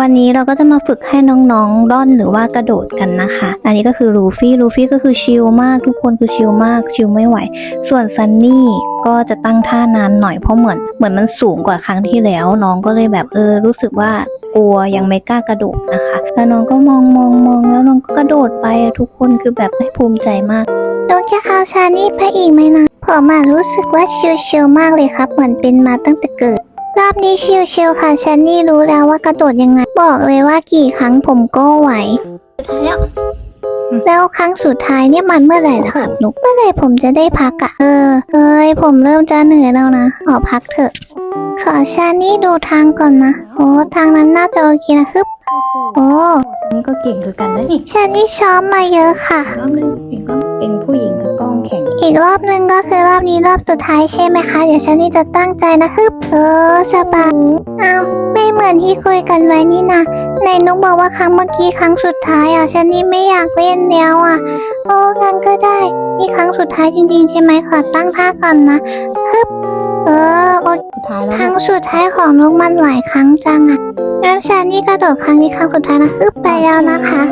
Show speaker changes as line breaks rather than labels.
วันนี้เราก็จะมาฝึกให้น้องๆร่อนหรือว่ากระโดดกันนะคะ อันนี้ก็คือลูฟี่ ลูฟี่ก็คือชิลมาก ทุกคนคือชิลมาก ชิลไม่ไหว ส่วนซันนี่ก็จะตั้งท่านานหน่อยเพราะเหมือนเหมือนมันสูงกว่าครั้งที่แล้ว น้องก็เลยแบบเออรู้สึกว่ากลัวยังไม่กล้ากระโดดนะคะ แล้วน้องก็มองมองมองแล้วน้องก็กระโดดไปอะทุกคนคือแบบภูมิใจมากน้องจะเอาชานี่ไปอีกไหมนะผมอะรู้สึกว่าชิลๆมากเลยครับ เหมือนเป็นมาตั้งแต่เกิด รอบนี้ชิลๆค่ะชันนี่รู้แล้วว่ากระโดดยังไง บอกเลยว่ากี่ครั้งผมก็ไหวแล้วครั้งสุดท้ายเนี่ยมันเมื่อไหร่ล่ะครับนุกเมื่อไหร่ผมจะได้พักอะเออเอ้ยผมเริ่มจะเหนื่อยแล้วนะขอพักเถอะ ขอชานี่ดูทางก่อนนะโอ้ทางนั้นน่าจะโอเคนะฮึบโอ้
อันนี้ก็เก่งคือกันนะนี่
ชานี่ซ้อมมาเยอะค่ะ
รอบนึง
กรอบนึงก็คือรอบนี้รอบสุดท้ายใช่ไหมคะ เดี๋ยวชานี่จะตั้งใจนะฮึบเออสบายเอาไม่เหมือนที่คุยกันไว้นี่นะในนุกบอกว่าครั้งเมื่อกี้ครั้งสุดท้ายอะชานี่ไม่อยากเล่นแล้วอะ โอ้งั้นก็ได้ นี่ครั้งสุดท้ายจริงๆ ใช่ไหมขอตั้งท่าก่อนนะฮึบเออโอ
สุดท้ายแล้ว
ครั้งสุดท้ายของนุกมันหลายครั้งจังอะงั้นชานี่กระโดดครั้งนี้ครั้งสุดท้ายนะฮึบไปแล้วนะคะ